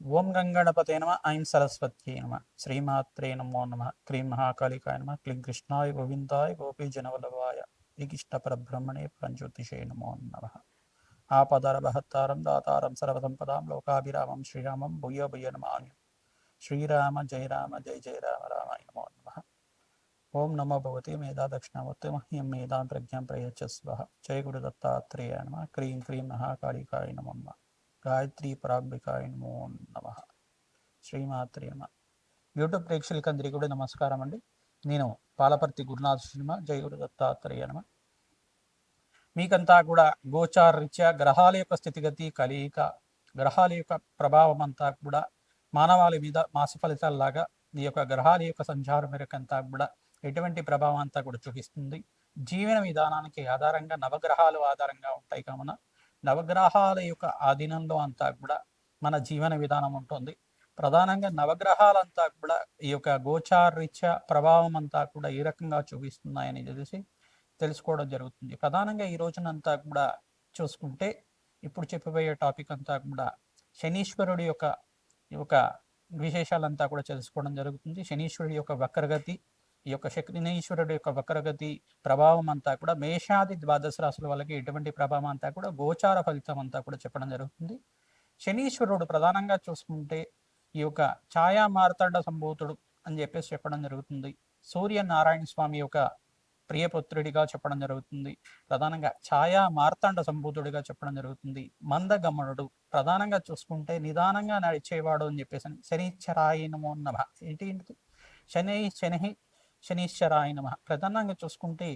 ఓం గంగణపతే నమ ఐం సరస్వత్యై నమ శ్రీమాత్రే నమో నమ క్రీం మహాకాళికాయ నమ క్లీం కృష్ణాయ గోవిందాయ గోపీ జనవల్లభాయ శ్రీకృష్ణ పరబ్రహ్మణే పంజ్యోతిషే నమో నమ. ఆపదర బహత్తారం దాతారం సర్వసంపదాం లోకాభిరామం శ్రీరామం భూయ భూయ నమామి. శ్రీరామ జయ రామ జయ జయ రామ రామాయ నమో నమ. ఓం నమో భగవతి మేధా దక్షిణామూర్తి మహ్యం మేధాం ప్రజ్ఞాం ప్రయచ్చస్వ జయ గురు దత్తాత్రేయ నమ క్రీం క్రీం మహాకాళికాయ నమో నమ. గాయత్రి పరాబ్రికాయ నమో నమ. శ్రీమాత్రి నమ. యూట్యూబ్ ప్రేక్షకులందరికీ కూడా నమస్కారం అండి. నేను పాలపర్తి గురునాథ్ సినిమా జయగురు దత్తాత్రేయ నమ. మీకంతా కూడా గోచార రీత్యా గ్రహాల యొక్క స్థితిగతి కలియిక గ్రహాల యొక్క ప్రభావం అంతా కూడా మానవాళి మీద మాస ఫలితాలలాగా ఈ యొక్క గ్రహాల యొక్క సంచారం మేరకంతా కూడా ఎటువంటి ప్రభావం అంతా కూడా చూపిస్తుంది. జీవన విధానానికి ఆధారంగా నవగ్రహాలు ఆధారంగా ఉంటాయి కావున నవగ్రహాల యొక్క ఆధీనంలో అంతా కూడా మన జీవన విధానం ఉంటుంది. ప్రధానంగా నవగ్రహాలంతా కూడా ఈ యొక్క గోచారీత్య ప్రభావం అంతా కూడా ఏ రకంగా చూపిస్తున్నాయని తెలిసి తెలుసుకోవడం జరుగుతుంది. ప్రధానంగా ఈ రోజునంతా కూడా చూసుకుంటే ఇప్పుడు చెప్పబోయే టాపిక్ అంతా కూడా శనీశ్వరుడి యొక్క ఒక యొక్క విశేషాలంతా కూడా తెలుసుకోవడం జరుగుతుంది. శనీశ్వరుడి యొక్క వక్రగతి ఈ యొక్క శనీశ్వరుడు యొక్క వక్రగతి ప్రభావం అంతా కూడా మేషాది ద్వాదశ రాశుల వాళ్ళకి ఎటువంటి ప్రభావం అంతా కూడా గోచార ఫలితం అంతా కూడా చెప్పడం జరుగుతుంది. శనీశ్వరుడు ప్రధానంగా చూసుకుంటే ఈ యొక్క ఛాయా మార్తాండ సంభూతుడు అని చెప్పేసి చెప్పడం జరుగుతుంది. సూర్య నారాయణ స్వామి యొక్క ప్రియపుత్రుడిగా చెప్పడం జరుగుతుంది. ప్రధానంగా ఛాయా మార్తాండ సంభూతుడిగా చెప్పడం జరుగుతుంది. మందగమనుడు ప్రధానంగా చూసుకుంటే నిదానంగా నడిచేవాడు అని చెప్పేసి శనిశ్చరాయి నమో నమ. ఏంటి ఏంటి శని శని శనీశ్వరాయ నమ. ప్రధానంగా చూసుకుంటే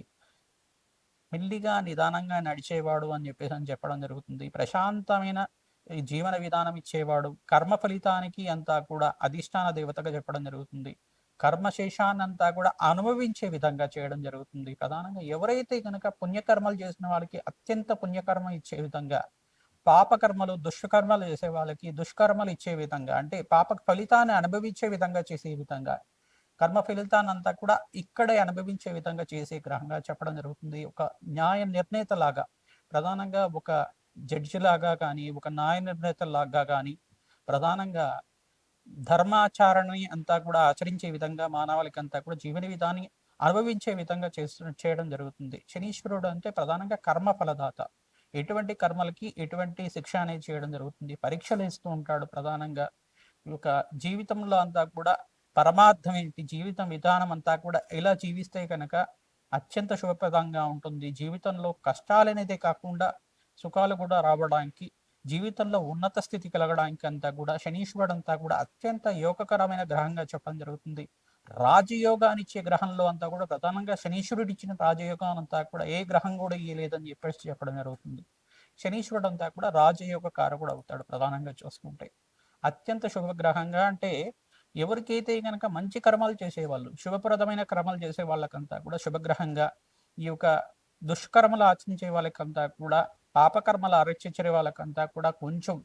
మెల్లిగా నిదానంగా నడిచేవాడు అని చెప్పేసి అని చెప్పడం జరుగుతుంది. ప్రశాంతమైన జీవన విధానం ఇచ్చేవాడు కర్మ ఫలితానికి అంతా కూడా అధిష్టాన దేవతగా చెప్పడం జరుగుతుంది. కర్మశేషాన్నంతా కూడా అనుభవించే విధంగా చేయడం జరుగుతుంది. ప్రధానంగా ఎవరైతే కనుక పుణ్యకర్మలు చేసిన వాళ్ళకి అత్యంత పుణ్యకర్మ ఇచ్చే విధంగా పాపకర్మలు దుష్కర్మలు చేసే వాళ్ళకి దుష్కర్మలు ఇచ్చే విధంగా అంటే పాప ఫలితాన్ని అనుభవించే విధంగా చేసే విధంగా కర్మ ఫలితాన్ని అంతా కూడా ఇక్కడే అనుభవించే విధంగా చేసే గ్రహంగా చెప్పడం జరుగుతుంది. ఒక న్యాయ నిర్ణేత లాగా ప్రధానంగా ఒక జడ్జి లాగా కానీ ఒక న్యాయ నిర్ణేత లాగా కానీ ప్రధానంగా ధర్మాచారణని అంతా కూడా ఆచరించే విధంగా మానవాళికి అంతా కూడా జీవన విధాన్ని అనుభవించే విధంగా చేస్తు చేయడం జరుగుతుంది. శనీశ్వరుడు అంటే ప్రధానంగా కర్మ ఫలదాత. ఎటువంటి కర్మలకి ఎటువంటి శిక్ష అనేది చేయడం జరుగుతుంది. పరీక్షలు ఇస్తూ ఉంటాడు ప్రధానంగా. ఒక జీవితంలో అంతా కూడా పరమార్థం ఏంటి? జీవితం విధానం అంతా కూడా ఇలా జీవిస్తే కనుక అత్యంత శుభప్రదంగా ఉంటుంది. జీవితంలో కష్టాలు కాకుండా సుఖాలు కూడా రావడానికి జీవితంలో ఉన్నత స్థితి కలగడానికి అంతా కూడా శనీశ్వరుడు అంతా కూడా అత్యంత యోగకరమైన గ్రహంగా చెప్పడం జరుగుతుంది. రాజయోగాన్ని ఇచ్చే గ్రహంలో అంతా కూడా ప్రధానంగా శనీశ్వరుడు ఇచ్చిన రాజయోగం అంతా కూడా ఏ గ్రహం కూడా ఇయ్యలేదని చెప్పేసి చెప్పడం జరుగుతుంది. శనీశ్వరుడు అంతా కూడా రాజయోగ కారకుడు అవుతాడు ప్రధానంగా చూసుకుంటే. అత్యంత శుభగ్రహంగా అంటే ఎవరికైతే కనుక మంచి కర్మలు చేసేవాళ్ళు శుభప్రదమైన కర్మలు చేసే వాళ్ళకంతా కూడా శుభగ్రహంగా ఈ యొక్క దుష్కర్మలు ఆచరించే వాళ్ళకంతా కూడా పాపకర్మలు ఆరక్షించే వాళ్ళకంతా కూడా కొంచెం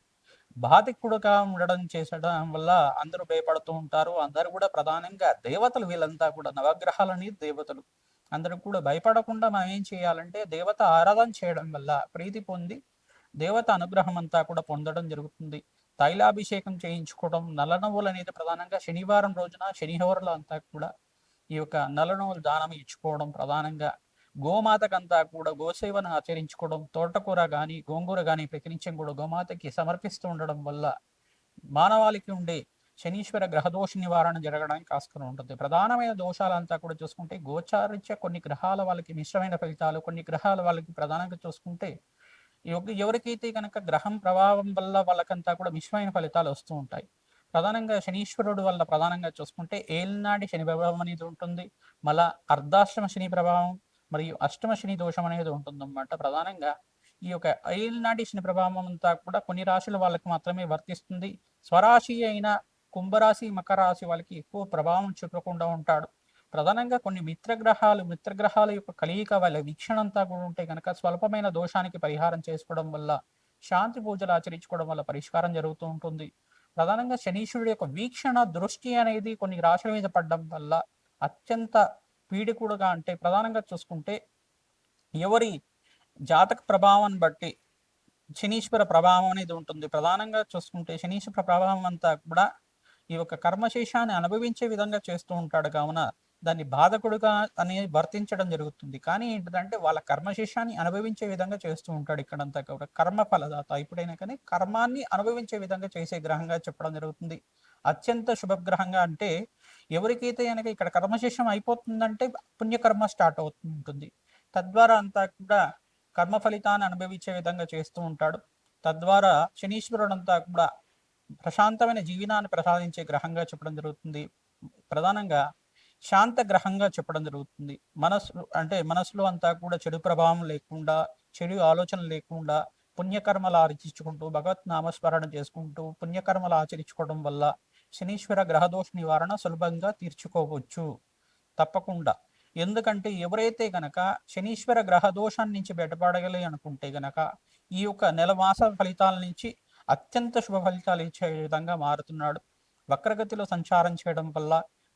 బాధికుడుగా ఉండడం చేసడం వల్ల అందరూ భయపడుతూ ఉంటారు. అందరూ కూడా ప్రధానంగా దేవతలు వీళ్ళంతా కూడా నవగ్రహాలని దేవతలు. అందరూ కూడా భయపడకుండా మనం ఏం చేయాలంటే దేవత ఆరాధన చేయడం వల్ల ప్రీతి పొంది దేవత అనుగ్రహం అంతా కూడా పొందడం జరుగుతుంది. తైలాభిషేకం చేయించుకోవడం నల్లనవ్వులు అనేది ప్రధానంగా శనివారం రోజున శనిహోరలు అంతా కూడా ఈ యొక్క నల్లనవ్వులు దానం ఇచ్చుకోవడం ప్రధానంగా. గోమాతకంతా కూడా గోసేవను ఆచరించుకోవడం తోటకూర కానీ గోంగూర కానీ ప్రకరించం కూడా గోమాతకి సమర్పిస్తూ ఉండడం వల్ల మానవాళికి ఉండే శనీశ్వర గ్రహదోష నివారణ జరగడానికి ఆస్కారం ఉంటుంది. ప్రధానమైన దోషాలంతా కూడా చూసుకుంటే గోచారిత్య కొన్ని గ్రహాల వాళ్ళకి మిశ్రమైన ఫలితాలు కొన్ని గ్రహాల వాళ్ళకి ప్రధానంగా చూసుకుంటే ఎవరికైతే కనుక గ్రహం ప్రభావం వల్ల వాళ్ళకంతా కూడా మిశ్రమైన ఫలితాలు వస్తూ ఉంటాయి. ప్రధానంగా శనీశ్వరుడు వల్ల ప్రధానంగా చూసుకుంటే ఏలినాటి శని ప్రభావం అనేది ఉంటుంది. మళ్ళా అర్ధాశ్రమ శని ప్రభావం మరియు అష్టమ శని దోషం అనేది ఉంటుందన్నమాట. ప్రధానంగా ఈ యొక్క ఏలినాటి శని ప్రభావం అంతా కూడా కొన్ని రాశుల వాళ్ళకి మాత్రమే వర్తిస్తుంది. స్వరాశి అయిన కుంభరాశి మకర రాశి వాళ్ళకి ఎక్కువ ప్రభావం చూపకుండా ఉంటాడు. ప్రధానంగా కొన్ని మిత్రగ్రహాలు మిత్రగ్రహాల యొక్క కలియిక వాళ్ళ వీక్షణ అంతా కూడా ఉంటే కనుక స్వల్పమైన దోషానికి పరిహారం చేసుకోవడం వల్ల శాంతి పూజలు ఆచరించుకోవడం వల్ల పరిష్కారం జరుగుతూ ఉంటుంది. ప్రధానంగా శనీశ్వరుడు యొక్క వీక్షణ దృష్టి అనేది కొన్ని రాశుల మీద పడడం వల్ల అత్యంత పీడికుడుగా అంటే ప్రధానంగా చూసుకుంటే ఎవరి జాతక ప్రభావాన్ని బట్టి శనీశ్వర ప్రభావం అనేది ఉంటుంది. ప్రధానంగా చూసుకుంటే శనీశ్వర ప్రభావం అంతా కూడా ఈ యొక్క కర్మశేషాన్ని అనుభవించే విధంగా చేస్తూ ఉంటాడు. కావున దాన్ని బాధకుడుగా అనేది వర్తించడం జరుగుతుంది. కానీ ఏంటిదంటే వాళ్ళ కర్మశేషాన్ని అనుభవించే విధంగా చేస్తూ ఉంటాడు ఇక్కడంతా కూడా. కర్మ ఫలదాత. ఇప్పుడైనా కానీ కర్మాన్ని అనుభవించే విధంగా చేసే గ్రహంగా చెప్పడం జరుగుతుంది. అత్యంత శుభగ్రహంగా అంటే ఎవరికైతే కనుక ఇక్కడ కర్మశేషం అయిపోతుందంటే పుణ్యకర్మ స్టార్ట్ అవుతుంటుంది తద్వారా అంతా కూడా కర్మ ఫలితాన్ని అనుభవించే విధంగా చేస్తూ ఉంటాడు. తద్వారా శనీశ్వరుడు అంతా కూడా ప్రశాంతమైన జీవనాన్ని ప్రసాదించే గ్రహంగా చెప్పడం జరుగుతుంది. ప్రధానంగా శాంత గ్రహంగా చెప్పడం జరుగుతుంది. మనసు అంటే మనసులో అంతా కూడా చెడు ప్రభావం లేకుండా చెడు ఆలోచన లేకుండా పుణ్యకర్మలు ఆచరించుకుంటూ భగవత్ నామస్మరణ చేసుకుంటూ పుణ్యకర్మలు ఆచరించుకోవడం వల్ల శనీశ్వర గ్రహదోష నివారణ సులభంగా తీర్చుకోవచ్చు. తప్పకుండా. ఎందుకంటే ఎవరైతే గనక శనీశ్వర గ్రహదోషాన్ని నుంచి బయటపడగలి అనుకుంటే గనక ఈ యొక్క నెల మాస ఫలితాల నుంచి అత్యంత శుభ ఫలితాలు ఇచ్చే విధంగా మారుతున్నాడు. వక్రగతిలో సంచారం చేయడం వల్ల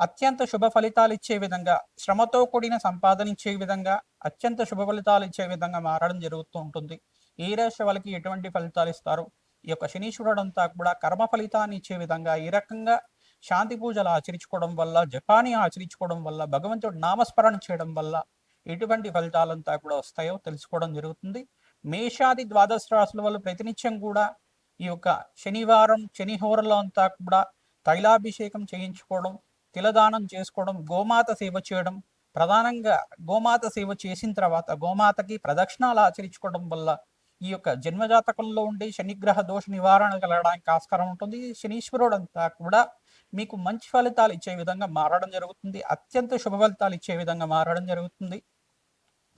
అత్యంత శుభ ఫలితాలు ఇచ్చే విధంగా శ్రమతో కూడిన సంపాదన ఇచ్చే విధంగా అత్యంత శుభ ఫలితాలు ఇచ్చే విధంగా మారడం జరుగుతూ ఉంటుంది. ఏ రాశి వాళ్ళకి ఎటువంటి ఫలితాలు ఇస్తారు? ఈ యొక్క శనీశ్వరుడు అంతా కూడా కర్మ ఫలితాన్ని ఇచ్చే విధంగా ఈ రకంగా శాంతి పూజలు ఆచరించుకోవడం వల్ల జపాని ఆచరించుకోవడం వల్ల భగవంతుడు నామస్మరణ చేయడం వల్ల ఎటువంటి ఫలితాలంతా కూడా వస్తాయో తెలుసుకోవడం జరుగుతుంది. మేషాది ద్వాదశ రాశుల వల్ల ప్రతినిత్యం కూడా ఈ యొక్క శనివారం శనిహోరలో అంతా కూడా తైలాభిషేకం చేయించుకోవడం తిలదానం చేసుకోవడం గోమాత సేవ చేయడం ప్రధానంగా గోమాత సేవ చేసిన తర్వాత గోమాతకి ప్రదక్షిణాలు ఆచరించుకోవడం వల్ల ఈ యొక్క జన్మజాతకంలో ఉండే శనిగ్రహ దోష నివారణ కలగడానికి ఆస్కారం ఉంటుంది. శనీశ్వరుడు అంతా కూడా మీకు మంచి ఫలితాలు ఇచ్చే విధంగా మారడం జరుగుతుంది. అత్యంత శుభ ఫలితాలు ఇచ్చే విధంగా మారడం జరుగుతుంది.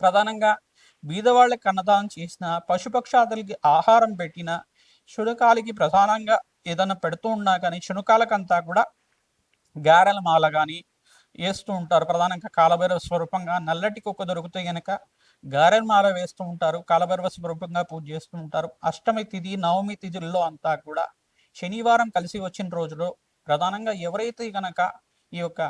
ప్రధానంగా బీదవాళ్ళకి అన్నదానం చేసిన పశుపక్షాదులకి ఆహారం పెట్టిన శునకాలకి ప్రధానంగా ఏదైనా పెడుతూ ఉన్నా కానీ శునకాలకంతా కూడా గారెల మాల కానీ వేస్తూ ఉంటారు. ప్రధానంగా కాలభైరవ స్వరూపంగా నల్లటి కుక్క దొరికితే గనక గారెల మాల వేస్తూ ఉంటారు. కాలభైరవ స్వరూపంగా పూజ చేస్తూ ఉంటారు. అష్టమి తిథి నవమి తిథుల్లో అంతా కూడా శనివారం కలిసి వచ్చిన రోజులో ప్రధానంగా ఎవరైతే గనక ఈ యొక్క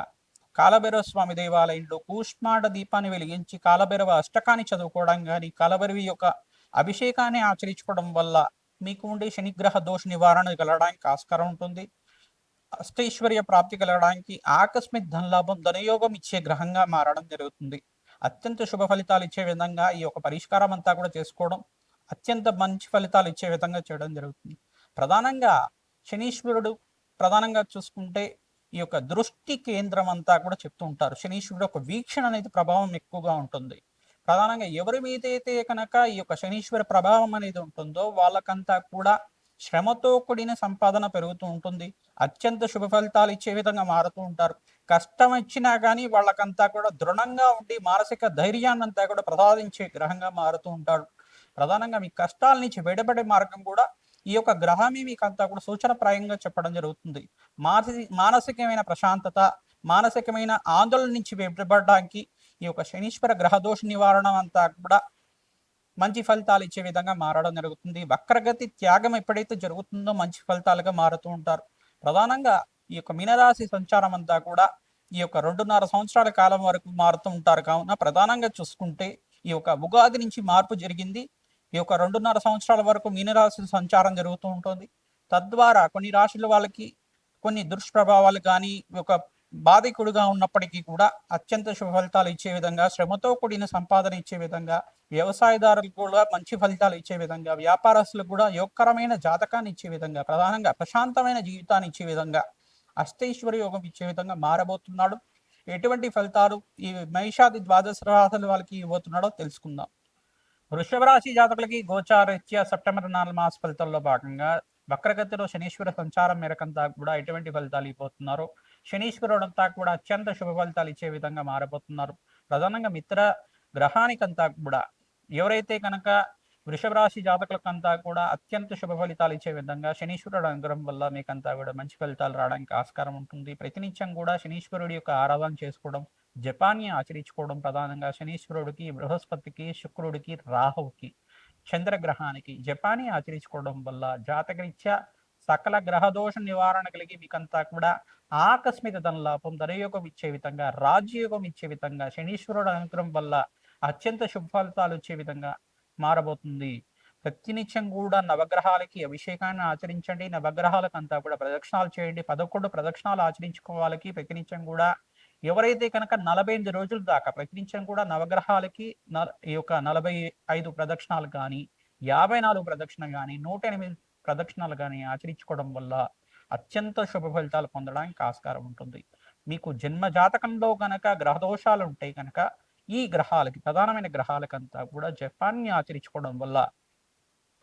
కాలభైరవ స్వామి దేవాలయంలో కూష్మాడ దీపాన్ని వెలిగించి కాలభైరవ అష్టకాన్ని చదువుకోవడం కానీ కాలభైరవి యొక్క అభిషేకాన్ని ఆచరించుకోవడం వల్ల మీకు ఉండే శనిగ్రహ దోష నివారణ కలగడానికి ఆస్కారం ఉంటుంది. అష్టైశ్వర్య ప్రాప్తి కలగడానికి ఆకస్మిక్ ధనలాభం ధనయోగం ఇచ్చే గ్రహంగా మారడం జరుగుతుంది. అత్యంత శుభ ఫలితాలు ఇచ్చే విధంగా ఈ యొక్క పరిష్కారం అంతా కూడా చేసుకోవడం అత్యంత మంచి ఫలితాలు ఇచ్చే విధంగా చేయడం జరుగుతుంది. ప్రధానంగా శనీశ్వరుడు ప్రధానంగా చూసుకుంటే ఈ యొక్క దృష్టి కేంద్రం అంతా కూడా చెప్తూ ఉంటారు. శనీశ్వరుడు ఒక వీక్షణ అనేది ప్రభావం ఎక్కువగా ఉంటుంది. ప్రధానంగా ఎవరి మీద అయితే కనుక ఈ యొక్క శనీశ్వర ప్రభావం అనేది ఉంటుందో వాళ్ళకంతా కూడా శ్రమతో కూడిన సంపాదన పెరుగుతూ ఉంటుంది. అత్యంత శుభ ఫలితాలు ఇచ్చే విధంగా మారుతూ ఉంటారు. కష్టం వచ్చినా కానీ వాళ్ళకంతా కూడా దృఢంగా ఉండి మానసిక ధైర్యాన్ని అంతా కూడా ప్రసాదించే గ్రహంగా మారుతూ ఉంటాడు ప్రధానంగా మీ కష్టాల నుంచి విడబడే మార్గం కూడా ఈ యొక్క గ్రహమే మీకు అంతా కూడా సూచనప్రాయంగా చెప్పడం జరుగుతుంది. మానసి మానసికమైన ప్రశాంతత మానసికమైన ఆందోళన నుంచి విడబడడానికి ఈ యొక్క శనీశ్వర గ్రహదోష నివారణ అంతా కూడా మంచి ఫలితాలు ఇచ్చే విధంగా మారడం జరుగుతుంది. వక్రగతి త్యాగం ఎప్పుడైతే జరుగుతుందో మంచి ఫలితాలుగా మారుతూ ఉంటారు. ప్రధానంగా ఈ యొక్క మీనరాశి సంచారం అంతా కూడా ఈ యొక్క రెండున్నర సంవత్సరాల కాలం వరకు మారుతూ ఉంటారు. కావున ప్రధానంగా చూసుకుంటే ఈ యొక్క ఉగాది నుంచి మార్పు జరిగింది. ఈ యొక్క రెండున్నర సంవత్సరాల వరకు మీనరాశి సంచారం జరుగుతూ ఉంటుంది. తద్వారా కొన్ని రాశుల వాళ్ళకి కొన్ని దుష్ప్రభావాలు కానీ ఒక బాధికుడుగా ఉన్నప్పటికీ కూడా అత్యంత శుభ ఫలితాలు ఇచ్చే విధంగా శ్రమతో కూడిన సంపాదన ఇచ్చే విధంగా వ్యవసాయదారులకు కూడా మంచి ఫలితాలు ఇచ్చే విధంగా వ్యాపారస్తులకు కూడా యోగకరమైన జాతకాన్ని ఇచ్చే విధంగా ప్రధానంగా ప్రశాంతమైన జీవితాన్ని ఇచ్చే విధంగా అష్టైశ్వర యోగం ఇచ్చే విధంగా మారబోతున్నాడు. ఎటువంటి ఫలితాలు ఈ మహిషాది ద్వాదశ రాశుల వాళ్ళకి ఇవ్వబోతున్నాడో తెలుసుకుందాం. వృషభ రాశి జాతకులకి గోచారీత్యా సెప్టెంబర్ నాలుగు మాస ఫలితాల్లో భాగంగా వక్రగతిలో శనీశ్వర సంచారం మేరకంతా కూడా ఎటువంటి ఫలితాలు ఇవ్వబోతున్నారు? శనీశ్వరుడు అంతా కూడా అత్యంత శుభ ఫలితాలు ఇచ్చే విధంగా మారబోతున్నారు. ప్రధానంగా మిత్ర గ్రహానికంతా కూడా ఎవరైతే కనుక వృషభ రాశి జాతకులకంతా కూడా అత్యంత శుభ ఫలితాలు ఇచ్చే విధంగా శనీశ్వరుడు అనుగ్రహం వల్ల మీకంతా కూడా మంచి ఫలితాలు రావడానికి ఆస్కారం ఉంటుంది. ప్రతినిత్యం కూడా శనీశ్వరుడి యొక్క ఆరాధన చేసుకోవడం జపాన్ని ఆచరించుకోవడం ప్రధానంగా శనీశ్వరుడికి బృహస్పతికి శుక్రుడికి రాహువుకి చంద్రగ్రహానికి జపాన్ని ఆచరించుకోవడం వల్ల జాతకరీత్యా సకల గ్రహదోష నివారణ కలిగి మీకంతా కూడా ఆకస్మిక ధనలాభం ధనయోగం ఇచ్చే విధంగా రాజయోగం ఇచ్చే విధంగా శనీశ్వరుడు అనుగ్రహం వల్ల అత్యంత శుభఫలితాలు వచ్చే విధంగా మారబోతుంది. ప్రతినిత్యం కూడా నవగ్రహాలకి అభిషేకాన్ని ఆచరించండి. నవగ్రహాలకు అంతా కూడా ప్రదక్షిణాలు చేయండి. పదకొండు ప్రదక్షిణాలు ఆచరించుకోవాలకి ప్రతినిత్యం కూడా ఎవరైతే కనుక నలభై ఎనిమిది రోజుల దాకా ప్రతినిత్యం కూడా నవగ్రహాలకి ఈ యొక్క నలభై ఐదు ప్రదక్షిణాలు కానీ యాభై నాలుగు ప్రదక్షిణ కానీ నూట ఎనిమిది ప్రదక్షిణాలు కానీ ఆచరించుకోవడం వల్ల అత్యంత శుభ ఫలితాలు పొందడానికి ఆస్కారం ఉంటుంది. మీకు జన్మ జాతకంలో కనుక గ్రహదోషాలు ఉంటాయి కనుక ఈ గ్రహాలకి ప్రధానమైన గ్రహాలకంతా కూడా జపాన్ని ఆచరించుకోవడం వల్ల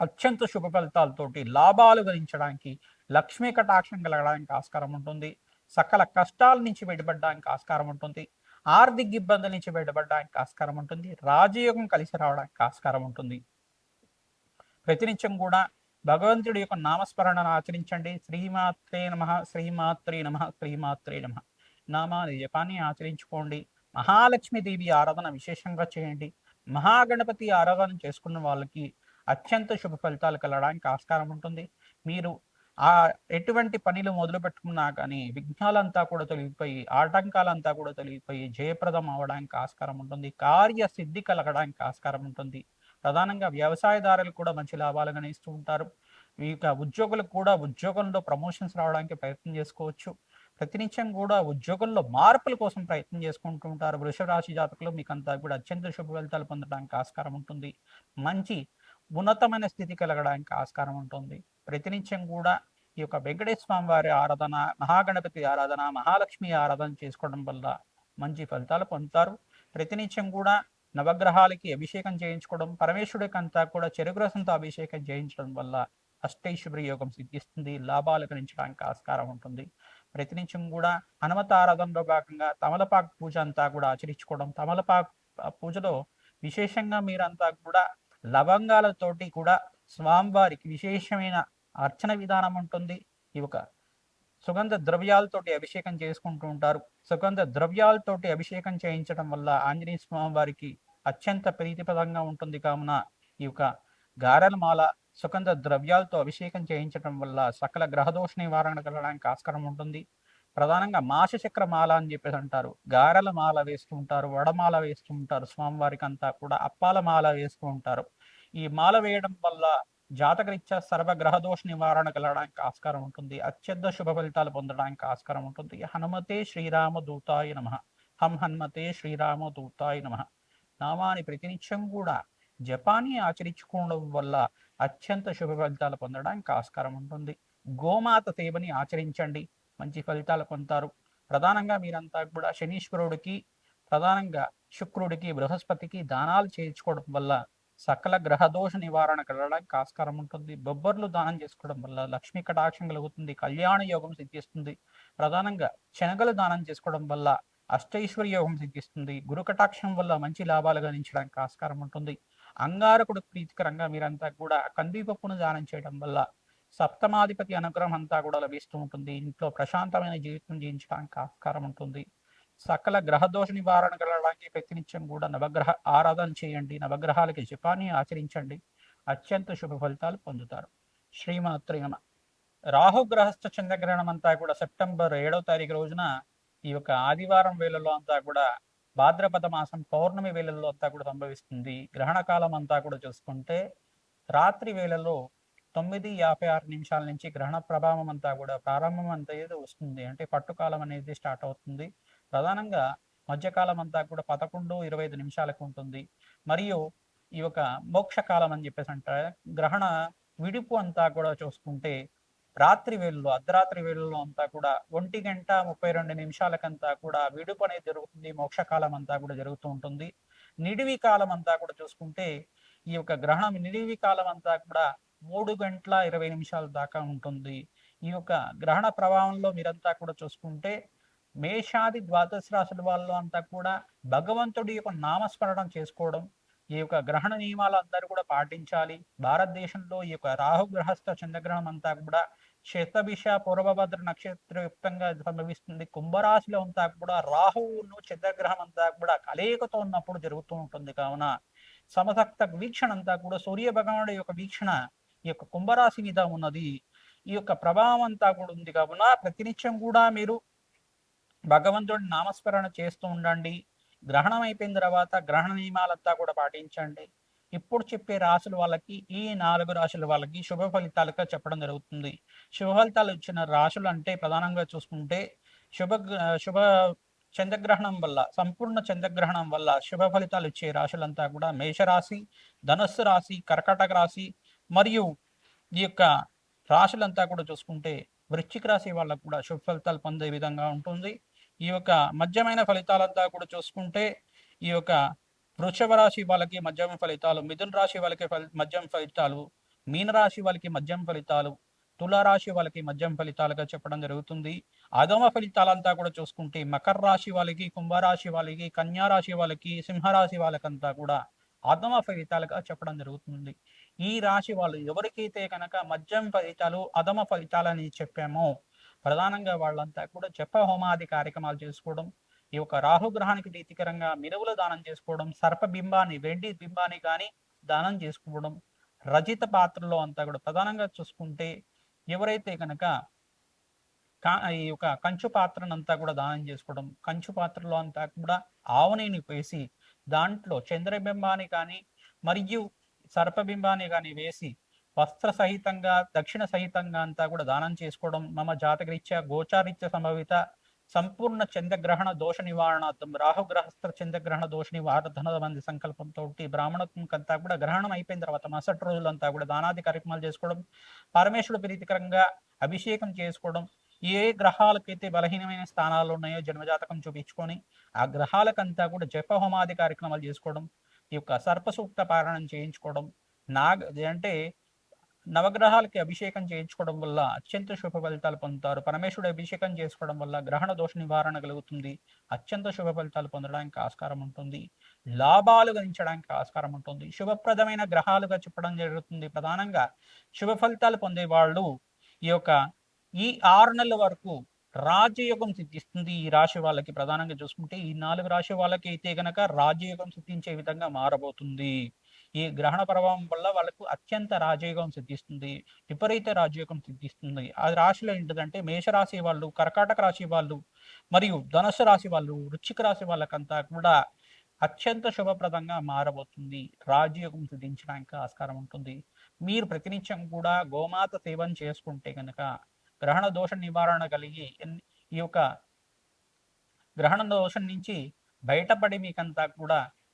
అత్యంత శుభ ఫలితాలతోటి లాభాలు గణించడానికి లక్ష్మీ కటాక్షం కలగడానికి ఆస్కారం ఉంటుంది. సకల కష్టాల నుంచి బయటపడడానికి ఆస్కారం ఉంటుంది. ఆర్థిక ఇబ్బందుల నుంచి బయటపడడానికి ఆస్కారం ఉంటుంది. రాజయోగం కలిసి రావడానికి ఆస్కారం ఉంటుంది. ప్రతినిత్యం కూడా భగవంతుడి యొక్క నామస్మరణను ఆచరించండి. శ్రీమాత్రే నమ శ్రీమాత్రే నమ శ్రీమాత్రే నమ. నామాని జపాన్ని ఆచరించుకోండి. మహాలక్ష్మీదేవి ఆరాధన విశేషంగా చేయండి. మహాగణపతి ఆరాధన చేసుకున్న వాళ్ళకి అత్యంత శుభ ఫలితాలు కలగడానికి ఆస్కారం ఉంటుంది. మీరు ఆ ఎటువంటి పనిలు మొదలు పెట్టుకున్నా కానీ విఘ్నాలంతా కూడా తొలగిపోయి ఆటంకాలంతా కూడా తొలగిపోయి జయప్రదం అవడానికి ఆస్కారం ఉంటుంది. కార్య సిద్ధి కలగడానికి ఆస్కారం ఉంటుంది. ప్రధానంగా వ్యవసాయదారులు కూడా మంచి లాభాలు గణిస్తూ ఉంటారు. ఇక ఉద్యోగులకు కూడా ఉద్యోగంలో ప్రమోషన్స్ రావడానికి ప్రయత్నం చేసుకోవచ్చు. ప్రతినిత్యం కూడా ఉద్యోగంలో మార్పుల కోసం ప్రయత్నం చేసుకుంటూ ఉంటారు. వృషభ రాశి జాతకులు మీకు అంతా కూడా అత్యంత శుభ ఫలితాలు పొందడానికి ఆస్కారం ఉంటుంది. మంచి ఉన్నతమైన స్థితి కలగడానికి ఆస్కారం ఉంటుంది. ప్రతినిత్యం కూడా ఈ యొక్క వెంకటేశ్వర స్వామి వారి ఆరాధన మహాగణపతి ఆరాధన మహాలక్ష్మి ఆరాధన చేసుకోవడం వల్ల మంచి ఫలితాలు పొందుతారు. ప్రతినిత్యం కూడా నవగ్రహాలకి అభిషేకం చేయించుకోవడం పరమేశ్వరుడికి అంతా కూడా చెరుకు రసంతో అభిషేకం చేయించడం వల్ల అష్టైశ్వర్య యోగం సిద్ధిస్తుంది లాభాలు గణించడానికి ఆస్కారం ఉంటుంది. ప్రతినిత్యం కూడా హనుమత ఆరాధనలో భాగంగా తమలపాకు పూజ అంతా కూడా ఆచరించుకోవడం తమలపాకు పూజలో విశేషంగా మీరంతా కూడా లవంగాలతోటి కూడా స్వామివారికి విశేషమైన అర్చన విధానం ఉంటుంది. ఈ ఒక సుగంధ ద్రవ్యాలతోటి అభిషేకం చేసుకుంటూ ఉంటారు. సుగంధ ద్రవ్యాలతోటి అభిషేకం చేయించడం వల్ల ఆంజనేయ స్వామి వారికి అత్యంత ప్రీతిపదంగా ఉంటుంది. కావున ఈ యొక్క గారెల మాల సుగంధ ద్రవ్యాలతో అభిషేకం చేయించడం వల్ల సకల గ్రహదోష నివారణ కలగడానికి ఆస్కారం ఉంటుంది. ప్రధానంగా మాసచక్ర మాల అని చెప్పేసి అంటారు. గారెల మాల వేస్తూ ఉంటారు. వడమాల వేస్తూ ఉంటారు. స్వామివారికి అంతా కూడా అప్పాల మాల వేస్తూ ఉంటారు. ఈ మాల వేయడం వల్ల జాతకరీత్యా సర్వగ్రహదోష నివారణ కలగడానికి ఆస్కారం ఉంటుంది. అత్యంత శుభ ఫలితాలు పొందడానికి ఆస్కారం ఉంటుంది. హనుమతే శ్రీరామ దూతాయ నమ. హం హనుమతే శ్రీరామ దూతాయ నమ. నామాని ప్రతినిత్యం కూడా జపాన్ని ఆచరించుకోవడం వల్ల అత్యంత శుభ ఫలితాలు పొందడానికి ఆస్కారం ఉంటుంది. గోమాత సేవని ఆచరించండి. మంచి ఫలితాలు పొందుతారు. ప్రధానంగా మీరంతా కూడా శనీశ్వరుడికి ప్రధానంగా శుక్రుడికి బృహస్పతికి దానాలు చేయించుకోవడం వల్ల సకల గ్రహదోష నివారణ కలగడానికి ఆస్కారం ఉంటుంది. బొబ్బర్లు దానం చేసుకోవడం వల్ల లక్ష్మీ కటాక్షం కలుగుతుంది. కళ్యాణ యోగం సిద్ధిస్తుంది. ప్రధానంగా శనగలు దానం చేసుకోవడం వల్ల అష్టైశ్వర్య యోగం సిద్ధిస్తుంది. గురు కటాక్షం వల్ల మంచి లాభాలు గణించడానికి ఆస్కారం ఉంటుంది. అంగారకుడు ప్రీతికరంగా మీరంతా కూడా కందిపప్పును దానం చేయడం వల్ల సప్తమాధిపతి అనుగ్రహం అంతా కూడా లభిస్తూ ఉంటుంది. ఇంట్లో ప్రశాంతమైన జీవితం జీవించడానికి ఆస్కారం ఉంటుంది. సకల గ్రహదోష నివారణ కలగడానికి ప్రతినిత్యం కూడా నవగ్రహ ఆరాధన చేయండి. నవగ్రహాలకి జపాన్ని ఆచరించండి. అత్యంత శుభ ఫలితాలు పొందుతారు. శ్రీమాత్రి నమ. రాహుగ్రహస్థ చంద్రగ్రహణం అంతా కూడా సెప్టెంబర్ ఏడవ తారీఖు రోజున ఈ యొక్క ఆదివారం వేళల్లో అంతా కూడా భాద్రపద మాసం పౌర్ణమి వేళల్లో అంతా కూడా సంభవిస్తుంది. గ్రహణ కాలం అంతా కూడా చూసుకుంటే రాత్రి వేళల్లో తొమ్మిది యాభై ఆరు నిమిషాల నుంచి గ్రహణ ప్రభావం అంతా కూడా ప్రారంభం అంతా ఏదో వస్తుంది. అంటే పట్టుకాలం అనేది స్టార్ట్ అవుతుంది. ప్రధానంగా మధ్యకాలం అంతా కూడా పదకొండు ఇరవై ఐదు నిమిషాలకు ఉంటుంది. మరియు ఈ యొక్క మోక్షకాలం అని చెప్పేసి అంటే గ్రహణ విడుపు అంతా కూడా చూసుకుంటే రాత్రి వేళలో అర్ధరాత్రి వేళల్లో అంతా కూడా ఒంటి గంట ముప్పై రెండు నిమిషాలకంతా కూడా విడుపు అనేది జరుగుతుంది. మోక్షకాలం అంతా కూడా జరుగుతూ ఉంటుంది. నిడివి కాలం అంతా కూడా చూసుకుంటే ఈ యొక్క గ్రహణం నిడివి కాలం అంతా కూడా మూడు గంటల ఇరవై నిమిషాల దాకా ఉంటుంది. ఈ యొక్క గ్రహణ ప్రభావంలో మీరంతా కూడా చూసుకుంటే మేషాది ద్వాదశ రాశుల వాళ్ళు అంతా కూడా భగవంతుడి యొక్క నామస్మరణం చేసుకోవడం ఈ యొక్క గ్రహణ నియమాలు అందరూ కూడా పాటించాలి. భారతదేశంలో ఈ యొక్క రాహు గ్రహస్థ చంద్రగ్రహణం అంతా కూడా శతభిష పూర్వభద్ర నక్షత్రయుక్తంగా సంభవిస్తుంది. కుంభరాశిలో అంతా కూడా రాహువును చంద్రగ్రహం అంతా కూడా కలయికతో ఉన్నప్పుడు జరుగుతూ ఉంటుంది కావున సమసక్త వీక్షణ అంతా కూడా సూర్య భగవానుడి యొక్క వీక్షణ ఈ యొక్క కుంభరాశి మీద ఉన్నది. ఈ యొక్క ప్రభావం అంతా కూడా ఉంది కావున ప్రతినిత్యం కూడా మీరు భగవంతుడి నామస్మరణ చేస్తూ ఉండండి. గ్రహణం అయిపోయిన తర్వాత గ్రహణ నియమాలంతా కూడా పాటించండి. ఇప్పుడు చెప్పే రాశుల వాళ్ళకి ఈ నాలుగు రాశుల వాళ్ళకి శుభ ఫలితాలుగా చెప్పడం జరుగుతుంది. శుభ ఫలితాలు ఇచ్చిన రాశులు అంటే ప్రధానంగా చూసుకుంటే శుభ శుభ చంద్రగ్రహణం వల్ల సంపూర్ణ చంద్రగ్రహణం వల్ల శుభ ఫలితాలు ఇచ్చే రాశులంతా కూడా మేషరాశి ధనస్సు రాశి కర్కటక రాశి మరియు ఈ యొక్క రాశులంతా కూడా చూసుకుంటే వృశ్చిక రాశి వాళ్ళకు కూడా శుభ ఫలితాలు పొందే విధంగా ఉంటుంది. ఈ యొక్క మధ్యమైన ఫలితాలంతా కూడా చూసుకుంటే ఈ యొక్క వృషభ రాశి వాళ్ళకి మధ్యమ ఫలితాలు మిథున రాశి వాళ్ళకి మధ్యమ ఫలితాలు మీనరాశి వాళ్ళకి మధ్యమ ఫలితాలు తులారాశి వాళ్ళకి మధ్యమ ఫలితాలుగా చెప్పడం జరుగుతుంది. అధమ ఫలితాలంతా కూడా చూసుకుంటే మకర రాశి వాళ్ళకి కుంభరాశి వాళ్ళకి కన్యా రాశి వాళ్ళకి సింహరాశి వాళ్ళకంతా కూడా అధమ ఫలితాలుగా చెప్పడం జరుగుతుంది. ఈ రాశి వాళ్ళు ఎవరికైతే కనుక మధ్యం ఫలితాలు అధమ ఫలితాలని చెప్పామో ప్రధానంగా వాళ్ళంతా కూడా చెప్ప హోమాది కార్యక్రమాలు చేసుకోవడం ఈ యొక్క రాహుగ్రహానికి రీతికరంగా మిరువులు దానం చేసుకోవడం సర్పబింబాన్ని వెండి బింబాన్ని కానీ దానం చేసుకోవడం రజిత పాత్రలో అంతా కూడా ప్రధానంగా చూసుకుంటే ఎవరైతే కనుక ఈ యొక్క కంచు పాత్రను అంతా కూడా దానం చేసుకోవడం కంచు పాత్రలో అంతా కూడా ఆవనేని వేసి దాంట్లో చంద్రబింబాన్ని కానీ మరియు సర్పబింబాన్ని కానీ వేసి వస్త్ర సహితంగా దక్షిణ సహితంగా అంతా కూడా దానం చేసుకోవడం మమ జాతకరీత్యా గోచారీత్య సంభవిత సంపూర్ణ చంద్రగ్రహణ దోష నివారణార్థం రాహుగ్రహస్థ చంద్రగ్రహణ దోష నివారణ మంది సంకల్పంతో బ్రాహ్మణత్వం అంతా కూడా గ్రహణం అయిపోయిన తర్వాత మరుసటి రోజులంతా కూడా దానాది కార్యక్రమాలు చేసుకోవడం పరమేశ్వరుడు ప్రీతికరంగా అభిషేకం చేసుకోవడం ఏ గ్రహాలకైతే బలహీనమైన స్థానాలు ఉన్నాయో జన్మజాతకం చూపించుకొని ఆ గ్రహాలకంతా కూడా జప హోమాది కార్యక్రమాలు చేసుకోవడం ఈ యొక్క సర్పసూక్త పారాయణం చేయించుకోవడం నాగ అంటే నవగ్రహాలకి అభిషేకం చేయించుకోవడం వల్ల అత్యంత శుభ ఫలితాలు పొందుతారు. పరమేశ్వరుడు అభిషేకం చేసుకోవడం వల్ల గ్రహణ దోష నివారణ కలుగుతుంది. అత్యంత శుభ ఫలితాలు పొందడానికి ఆస్కారం ఉంటుంది. లాభాలు గణించడానికి ఆస్కారం ఉంటుంది. శుభప్రదమైన గ్రహాలుగా చెప్పడం జరుగుతుంది. ప్రధానంగా శుభ ఫలితాలు పొందే వాళ్ళు ఈ యొక్క ఈ ఆరు నెలల వరకు రాజయోగం సిద్ధిస్తుంది ఈ రాశి వాళ్ళకి. ప్రధానంగా చూసుకుంటే ఈ నాలుగు రాశి వాళ్ళకి అయితే గనక రాజయోగం సిద్ధించే విధంగా మారబోతుంది. ఈ గ్రహణ ప్రభావం వల్ల వాళ్ళకు అత్యంత రాజయోగం సిద్ధిస్తుంది విపరీత రాజయోగం సిద్ధిస్తుంది. ఆ రాశిలో ఏంటిదంటే మేషరాశి వాళ్ళు కర్కాటక రాశి వాళ్ళు మరియు ధనుసు రాశి వాళ్ళు వృచ్చిక రాశి వాళ్ళకంతా కూడా అత్యంత శుభప్రదంగా మారబోతుంది. రాజయోగం సిద్ధించడానికి ఆస్కారం ఉంటుంది. మీరు ప్రతినిత్యం కూడా గోమాత సేవన చేసుకుంటే కనుక గ్రహణ దోష నివారణ కలిగి ఈ యొక్క గ్రహణ దోషం నుంచి బయటపడి మీకంతా కూడా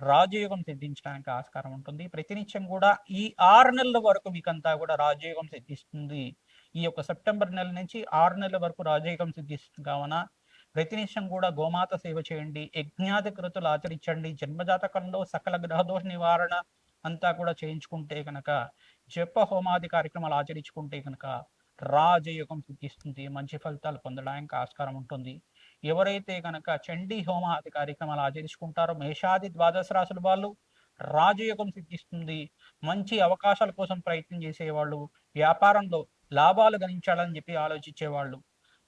రాజయోగం సిద్ధించడానికి ఆస్కారం ఉంటుంది. ప్రతినిత్యం కూడా ఈ ఆరు నెలల వరకు మీకంతా కూడా రాజయోగం సిద్ధిస్తుంది. ఈ యొక్క సెప్టెంబర్ నెల నుంచి ఆరు నెలల వరకు రాజయోగం సిద్ధిస్తుంది. కావున ప్రతినిత్యం కూడా గోమాత సేవ చేయండి. యజ్ఞాది కృతులు ఆచరించండి. జన్మజాతకంలో సకల గ్రహదోష నివారణ అంతా కూడా చేయించుకుంటే కనుక జప హోమాది కార్యక్రమాలు ఆచరించుకుంటే కనుక రాజయోగం సిద్ధిస్తుంది. మంచి ఫలితాలు పొందడానికి ఆస్కారం ఉంటుంది. ఎవరైతే కనుక చండీ హోమాది కార్యక్రమాలు ఆచరించుకుంటారో మేషాది ద్వాదశ రాశుల వాళ్ళు రాజయోగం సిద్ధిస్తుంది. మంచి అవకాశాల కోసం ప్రయత్నం చేసేవాళ్ళు వ్యాపారంలో లాభాలు గణించాలని చెప్పి ఆలోచించేవాళ్ళు.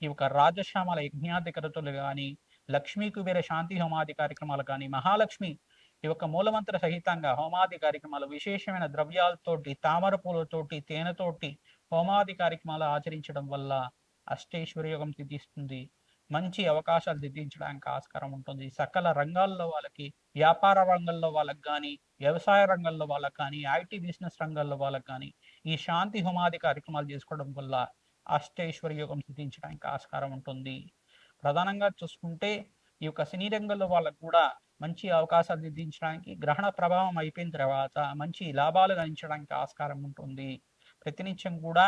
ఈ యొక్క రాజశ్యామల యజ్ఞాది కరతులు కానీ లక్ష్మీ కుబేర శాంతి హోమాది కార్యక్రమాలు కానీ మహాలక్ష్మి ఈ యొక్క మూలమంత్ర సహితంగా హోమాది కార్యక్రమాలు విశేషమైన ద్రవ్యాలతోటి తామర పూలతోటి తేనెతోటి హోమాది కార్యక్రమాలు ఆచరించడం వల్ల అష్టైశ్వర్యోగం సిద్ధిస్తుంది. మంచి అవకాశాలు దిద్దించడానికి ఆస్కారం ఉంటుంది. సకల రంగాల్లో వాళ్ళకి వ్యాపార రంగంలో వాళ్ళకి కానీ వ్యవసాయ రంగంలో వాళ్ళకి కానీ ఐటీ బిజినెస్ రంగంలో వాళ్ళకి కానీ ఈ శాంతి హోమాది కార్యక్రమాలు చేసుకోవడం వల్ల అష్టైశ్వర్య యోగం సిద్ధించడానికి ఆస్కారం ఉంటుంది. ప్రధానంగా చూసుకుంటే ఈ యొక్క సినీ రంగంలో వాళ్ళకు కూడా మంచి అవకాశాలు దిద్దించడానికి గ్రహణ ప్రభావం అయిపోయిన తర్వాత మంచి లాభాలు గణించడానికి ఆస్కారం ఉంటుంది. ప్రతినిత్యం కూడా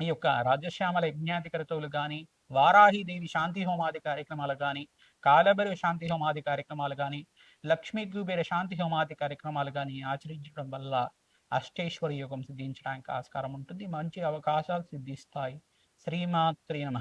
ఈ యొక్క రాజశ్యామల యజ్ఞాధికారితలు కానీ వారాహిదేవి శాంతి హోమాది కార్యక్రమాలు కానీ కాలభైరవ శాంతి హోమాది కార్యక్రమాలు కానీ లక్ష్మీ కుబేర శాంతి హోమాది కార్యక్రమాలు కానీ ఆచరించడం వల్ల అష్టేశ్వరి యోగం సిద్ధించడానికి ఆస్కారం ఉంటుంది. మంచి అవకాశాలు సిద్ధిస్తాయి. శ్రీమాత్రి నమ.